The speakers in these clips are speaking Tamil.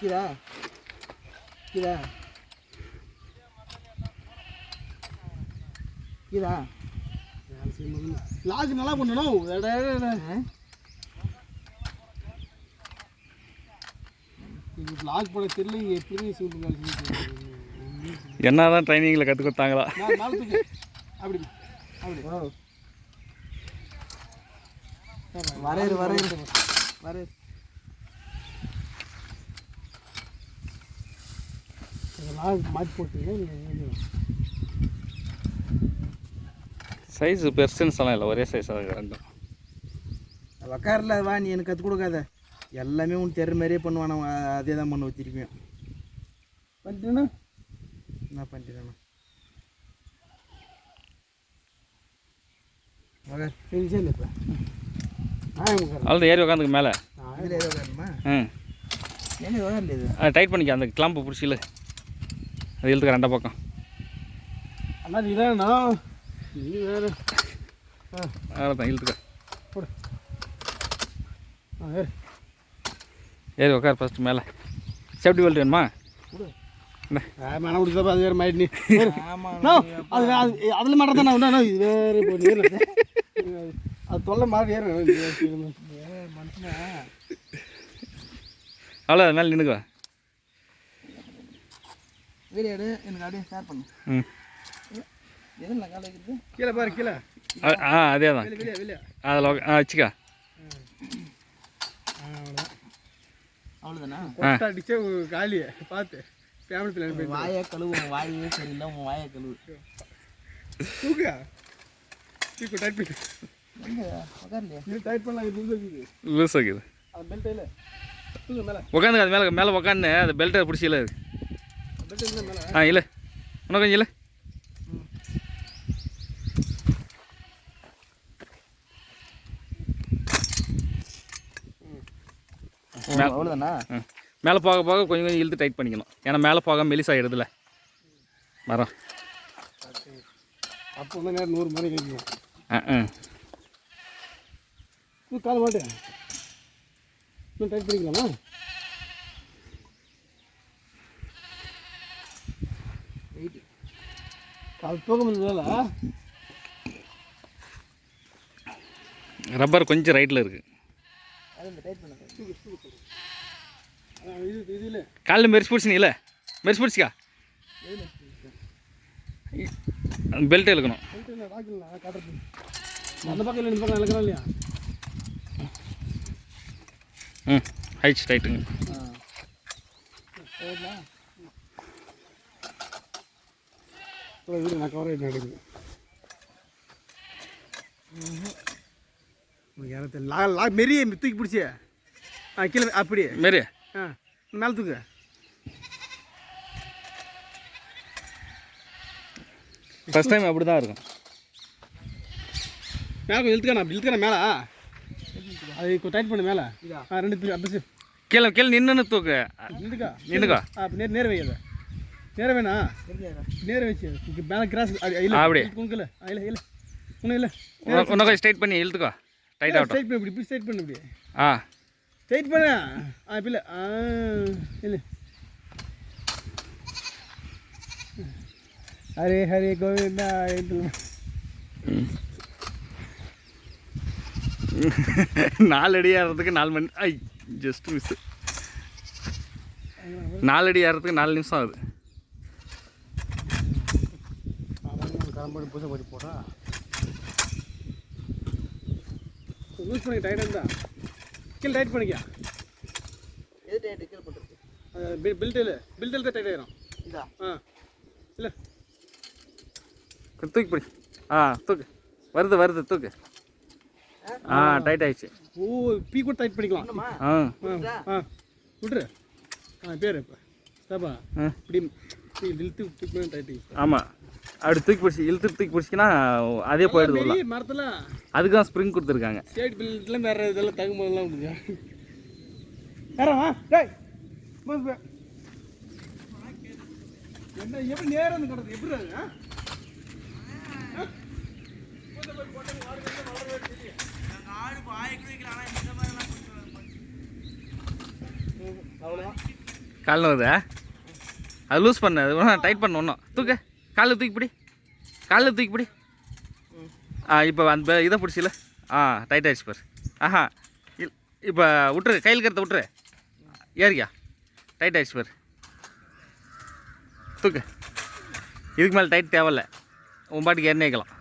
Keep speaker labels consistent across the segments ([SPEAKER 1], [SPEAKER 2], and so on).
[SPEAKER 1] கீழே கீழே கீழே
[SPEAKER 2] லாக் நல்லா பண்ணணும் லாக் பண்ண தெரியல எப்படி சொல்லுங்க
[SPEAKER 3] என்ன தான் ட்ரைனிங்கில் கற்றுக் கொடுத்தாங்களா?
[SPEAKER 2] அப்படி அப்படி
[SPEAKER 1] ஓ. வரையிரு வரையிரு
[SPEAKER 2] லாக் மாற்றி போட்டீங்க நீங்கள்
[SPEAKER 3] சைஸ் பெருசுன்னு இல்லை ஒரே சைஸ் தான் ரெண்டும்.
[SPEAKER 1] உக்காரில் வா நீ எனக்கு கற்றுக் கொடுக்காத. எல்லாமே உன் தெரு மாதிரியே பண்ணுவான் நான் அதே தான்
[SPEAKER 2] தெரிஞ்சே இல்லை இப்போ. ஆ உட்காரு.
[SPEAKER 3] அவ்வளோ ஏறி உட்காந்துக்கு மேலே. டைட் பண்ணிக்க அந்த கிளாம்பு பிடிச்சில அது இழுத்துக்க ரெண்டா பக்கம்.
[SPEAKER 2] அண்ணா நீ தானே நீ வேறு. ஆ.
[SPEAKER 3] அவ்வளோ தான் இழுத்துக்க.
[SPEAKER 2] போடு. ஆ ஏறு.
[SPEAKER 3] ஏறி உட்கார் ஃபஸ்ட்டு மேலே. சேஃப்டி பெல்ட் வேணுமா?
[SPEAKER 2] மன பிடிச்சப்ப அது வேறு மாயிட்டு அது அதில் மாட்ட தானே உண்டா இது வேறு. அது தொல்லை மாறி ஏறு
[SPEAKER 1] மனுஷனா
[SPEAKER 3] அவ்வளோ அது மேலே நின்றுக்குவா
[SPEAKER 1] வீடியோ எடு எனக்கு அப்படியே ஷேர் பண்ணு.
[SPEAKER 3] ம்.
[SPEAKER 1] எதில் காலை வைக்கிறது?
[SPEAKER 2] கீழே பாரு கீழே.
[SPEAKER 3] ஆ அதே தான்
[SPEAKER 2] வெளியே வெளியே
[SPEAKER 3] அதில் ஆ வச்சுக்கா.
[SPEAKER 2] ஆ அவ்வளோதான் அடிச்சே காலியை பார்த்து ஃபேமிலி பிளான் போய்
[SPEAKER 1] வாயை கழுவு உன் வாயே சரியில்லை உன் வாயை கழுவு.
[SPEAKER 2] தூக்கு தூக்கு டைட் பண்ணி. தூக்கு மேலே.
[SPEAKER 3] உட்காந்து மேலே மேலே உட்காந்து அந்த பெல்ட்டை பிடிச்சில இருக்கு
[SPEAKER 2] பெல்ட் இல்லை
[SPEAKER 3] இல்லை மேல-
[SPEAKER 1] அவ்வளோதானா
[SPEAKER 3] மேலே போக போக கொஞ்சம் கொஞ்சம் இழுத்து டைட் பண்ணிக்கணும். ஏன்னா மேலே போக மெலிசாகிடுதுல மரம்
[SPEAKER 2] அப்போ வந்து நேரம் நூறு மாதிரி கேட்கணும்
[SPEAKER 3] ஆ ஆ.
[SPEAKER 2] கால் மாட்டு இன்னும் டைட் பண்ணிக்கலாமா
[SPEAKER 1] வெயிட்
[SPEAKER 2] கால் தூக்க முடியல
[SPEAKER 3] ரப்பர் கொஞ்சம் ரைட்டில்
[SPEAKER 2] இல்லை
[SPEAKER 3] காலில் மெரிச்சு இல்லை மெரிச்சு பிடிச்சிக்கா. பெல்ட் இழுக்கணும்.
[SPEAKER 2] அந்த பக்கம் இல்லை இந்த பக்கம் இழக்கிறோம் இல்லையா?
[SPEAKER 3] ம் ஹைட் டைட்டுங்க
[SPEAKER 2] இப்போ இது நான் கவர் ஆகிட்டு நடக்குது. உனக்கு யாரும் தெரியல. லா லா மெரிய தூக்கி பிடிச்சி ஆ கீழே அப்படியே.
[SPEAKER 3] மாரி.
[SPEAKER 2] ஆ மேலே தூக்கு.
[SPEAKER 3] ஃபஸ்ட் டைம் அப்படி தான் இருக்கும்.
[SPEAKER 2] மேலே கொஞ்சம் இழுத்துக்கண்ணா அப்படி மேலே. அது டைட் பண்ணு மேலே. ஆ ரெண்டு தூக்கி அப்படி
[SPEAKER 3] கீழே கீழே நின்றுன்னு தூக்கு.
[SPEAKER 2] நின்றுக்கா.
[SPEAKER 3] நின்றுக்கா.
[SPEAKER 2] ஆ அப்போ நேர் நேர வைக்காத நேர வேணா?
[SPEAKER 1] தெரியாதா
[SPEAKER 2] நேர வச்சு இங்கே மேலே கிராஸ் இல்லை.
[SPEAKER 3] அப்படி.
[SPEAKER 2] உனக்கு ஆ இல்லை இல்லை. ஒன்றும் இல்லை.
[SPEAKER 3] கொஞ்சம் ஸ்ட்ரைட் பண்ணி இழுத்துக்கோ. டைட் ஆகட்டும்.
[SPEAKER 2] ஸ்ட்ரைட் பண்ணு இப்படி இப்படி ஸ்ட்ரைட் பண்ணு இப்படி.
[SPEAKER 3] ஆ.
[SPEAKER 2] ஸ்ட்ரைட் பண்ண. ஆ இப்போ இல்லை. ஆ இல்லை. ஹரே ஹரே கோவிந்தா
[SPEAKER 3] நாலு அடி ஏறதுக்கு நாலு மணி ஐ ஜஸ்ட் மிஸ் நாலு அடி ஏறதுக்கு நாலு நிமிஷம் ஆகுது.
[SPEAKER 2] கரம்பாடி பூசை போட்டு போடா யூஸ் பண்ணி டைட் இருந்தா. கீழே டைட் பண்ணிக்க.
[SPEAKER 1] எது டைட் கீழே போட்டுருக்கு?
[SPEAKER 2] பில்ட் இல்லை. பில்ட் தான் டைட் ஆயிரும்.
[SPEAKER 1] இதா
[SPEAKER 2] ஆ. இல்லை.
[SPEAKER 3] தூக்கி பிடி. ஆ தூக்கு. வருது வருது தூக்கு. ஆ டைட் ஆயிடுச்சு.
[SPEAKER 2] ஓ பீ கூட டைட் பண்ணிக்கலாம்.
[SPEAKER 3] ஆ.
[SPEAKER 2] ஆ விட்ரு ஆ பேர் இப்போ. சாப்பா
[SPEAKER 3] ஆ.
[SPEAKER 2] இப்படி இழுத்து டைட்
[SPEAKER 3] ஆமாம் அப்படி தூக்கி பிடிச்சி இழுத்து தூக்கி பிடிச்சிக்கினா அதே போயிடுது உள்ள.
[SPEAKER 2] மரத்தில்
[SPEAKER 3] அதுக்கு தான் ஸ்ப்ரிங் கொடுத்துருக்காங்க.
[SPEAKER 2] ஸ்டேட் பில்ட்லாம் வேறு இதெல்லாம் தகும்போதெல்லாம் வா. என்ன எப்படி நேரம் வந்து கிடக்கு? எப்படி அது, ஆ? ஆ? அவ்வளோதான்
[SPEAKER 3] கால் நோவுதா அது லூஸ் பண்ணு அது டைட் பண்ண ஒன்றும் தூக்கு. காலில் தூக்கி பிடி. காலில் தூக்கி பிடி. ஆ இப்போ அந்த இதை பிடிச்சில. ஆ டைட் ஆயிடுச்சு பாரு. ஆஹா. இல் இப்போ விட்டுரு கையில் கருத்தை விட்டுரு ஏறியா. டைட் ஆயிடுச்சு பாரு. தூக்கு. இதுக்கு மேலே டைட் தேவையில்ல. உன் பாட்டுக்கு ஏறினே இருக்கலாம்.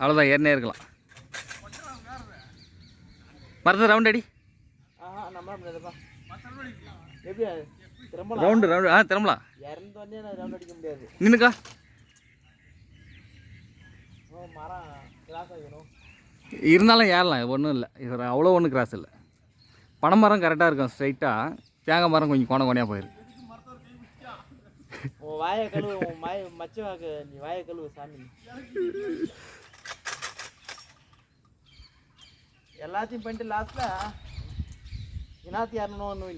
[SPEAKER 3] அவ்வளோதான் ஏறினே இருக்கலாம். மறந்து ரவுண்ட் அடி.
[SPEAKER 1] ஆஹா நம்ப முடியாதுப்பா
[SPEAKER 3] ரவுண்டு ரவுண்டு ஆ திரும்பலாம்
[SPEAKER 1] இறந்து வந்தே நான் ரவுண்ட் அடிக்க முடியாது.
[SPEAKER 3] நின்னுக்கா. இருந்தாலும் ஏறலாம் ஒன்றும் இல்லை. இது அவ்வளோ ஒன்றும் கிராஸ் இல்லை. பனை மரம் கரெக்டாக இருக்கும் ஸ்ட்ரைட்டாக தேங்காய் மரம் கொஞ்சம் கோண கோணையாக போயிருக்கு
[SPEAKER 1] உன் வாயை கழுவு உன் மாய மச்ச வாக்கு நீ வாயை கழுவு சாமி. எல்லாத்தையும் பண்ணிட்டு லாஸ்ட்ல இனாத்தி யாருன்னு ஒன்று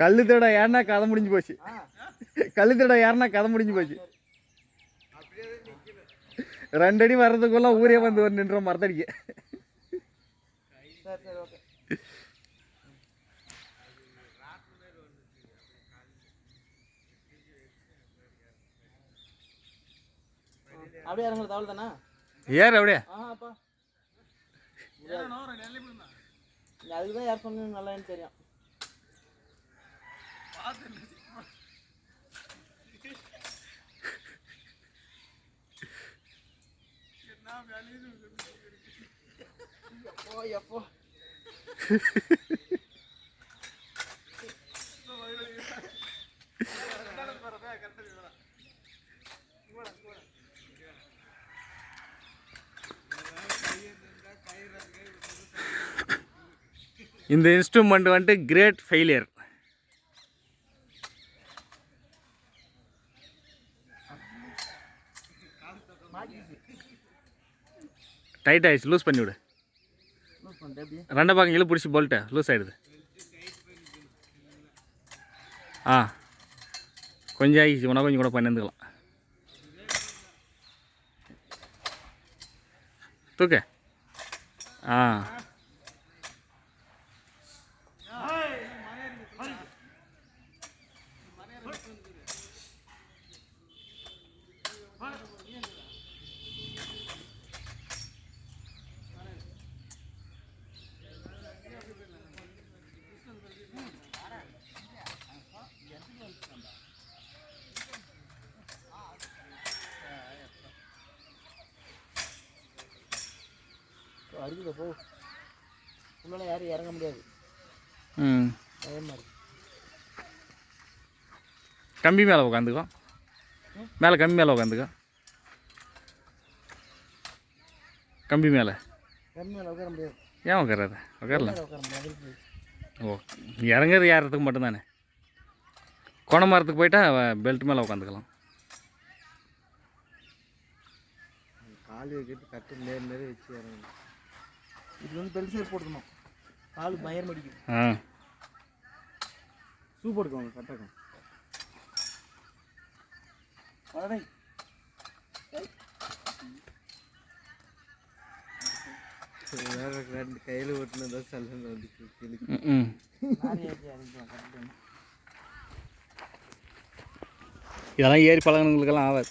[SPEAKER 3] கல்லு தேட ஏறினா கதை முடிஞ்சு போச்சு.
[SPEAKER 1] ஆ.
[SPEAKER 3] கல்லு தேட ஏறினா கதை முடிஞ்சு போச்சு. ரெண்டு அடி வர்றதுக்குள்ள ஊரே வந்து ஒரு நின்றோம் மரத்தடிக்க
[SPEAKER 1] அப்படியே இறங்குறது அவ்வளோ தானே?
[SPEAKER 3] ஏறு அப்படியே.
[SPEAKER 1] அதுக்கு தான் யார் சொன்னது நல்லான்னு தெரியும்.
[SPEAKER 3] இந்த இன்ஸ்ட்ருமெண்ட் வந்துட்டு கிரேட் ஃபெயிலியர் டைட் ஆகிடுச்சு லூஸ் பண்ணி விடு. ரெண்டை பக்கம் இழு பிடிச்சி போல்ட்டு லூஸ் ஆகிடுது ஆ. கொஞ்சம் ஆகிடுச்சு உனக்கு கொஞ்சம் கூட பண்ணிருந்துக்கலாம். தூக்க. ஆ.
[SPEAKER 1] அடிக்குது போ. உள்ளே யாரும் இறங்க முடியாது.
[SPEAKER 3] ம்.
[SPEAKER 1] பயமாக இருக்கு
[SPEAKER 3] கம்பி மேலே உட்காந்துக்கோ மேலே கம்பி மேலே உட்காந்துக்கோ கம்பி மேலே.
[SPEAKER 1] கம்மியாக உட்கார முடியாது.
[SPEAKER 3] ஏன் உட்காராது உட்காரலாம்
[SPEAKER 1] மேல உட்கார முடியாது. அதுக்கு
[SPEAKER 3] ஓ இறங்குறது ஏறதுக்கு மட்டும்தானே? கோண மரத்துக்கு போயிட்டா பெல்ட் மேலே உட்காந்துக்கலாம்
[SPEAKER 1] கால் வைக்கிறது கட்டு நேர் நேரம் வச்சு இறங்கணும். இது வந்து பெல்சர் போட்டுக்கணும். கால் பயர் அடிக்கும்.
[SPEAKER 3] ஆ.
[SPEAKER 1] ஷூ போட்டுக்கோங்க கட்டாக்கும் அடடே ரெண்டு கையில் ஓட்டுனதா சல்லுன்னு வந்து
[SPEAKER 3] ம் இதெல்லாம் ஏறி பழகினவங்களுக்கெல்லாம் ஆகாது.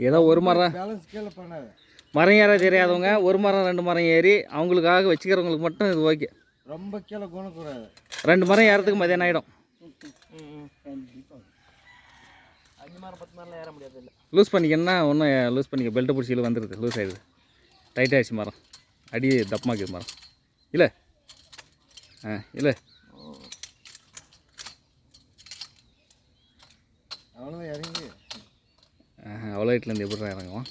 [SPEAKER 3] ஏதோ ஒரு மரம்
[SPEAKER 1] பேலன்ஸ் கீழே பண்ணாத.
[SPEAKER 3] மரம் ஏற தெரியாதவங்க ஒரு மரம் ரெண்டு மரம் ஏறி அவங்களுக்காக வச்சுக்கிறவங்களுக்கு மட்டும் இது ஓகே.
[SPEAKER 1] ரொம்ப கீழே குணக்கூடாது.
[SPEAKER 3] ரெண்டு மரம் ஏறதுக்கு மதியானம் ஆகிடும்
[SPEAKER 1] கண்டிப்பாக அஞ்சு மரம் பத்து மரம்லாம் ஏற முடியாது இல்லை.
[SPEAKER 3] லூஸ் பண்ணிக்கன்னா ஒன்றும் லூஸ் பண்ணிக்க பெல்ட்டை பிடிச்சி வந்துடுது லூஸ் ஆயிடுது. டைட் மரம். அடி தப்பமாக்குது மரம். இல்லை. ஆ இல்லை.
[SPEAKER 1] இறங்கி.
[SPEAKER 3] அவ்வளோ வீட்டிலேருந்து எப்படி இறங்குவோம்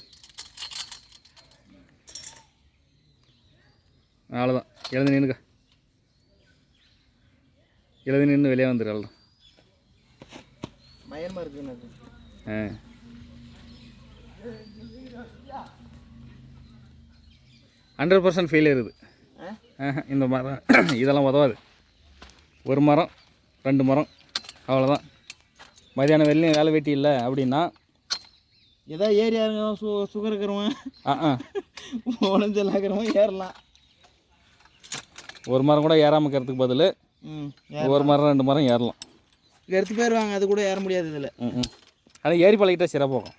[SPEAKER 3] அவ்வளோதான் எழுந்து நின்னுக்க எழுந்து நின்று வெளியே வந்துடு அவ்வளோதான்
[SPEAKER 1] பயமாக இருக்கு
[SPEAKER 3] ஆ. ஹண்ட்ரட் பர்சன்ட் ஃபெயிலியர் இது
[SPEAKER 1] ஆ?
[SPEAKER 3] ஆஹா, இந்த மரம் இதெல்லாம் உதவாது. ஒரு மரம் ரெண்டு மரம் அவ்வளோதான் மதியானம் வெளிலையும் வேலை வெட்டி இல்லை அப்படின்னா
[SPEAKER 1] ஏதோ ஏரியா சு சுகர் இருக்கிறவன்
[SPEAKER 3] ஆ ஆ.
[SPEAKER 1] உடஞ்சல் இருக்கிறவன் ஏறலாம்.
[SPEAKER 3] ஒரு மரம் கூட ஏறாமல் இருக்கிறதுக்கு பதில் ஒரு மரம் ரெண்டு மரம் ஏறலாம்.
[SPEAKER 1] எடுத்து போயிடுவாங்க அது கூட ஏற முடியாது இதில்.
[SPEAKER 3] ஆனால் ஏறி பழகிட்டா சிறப்பாகும்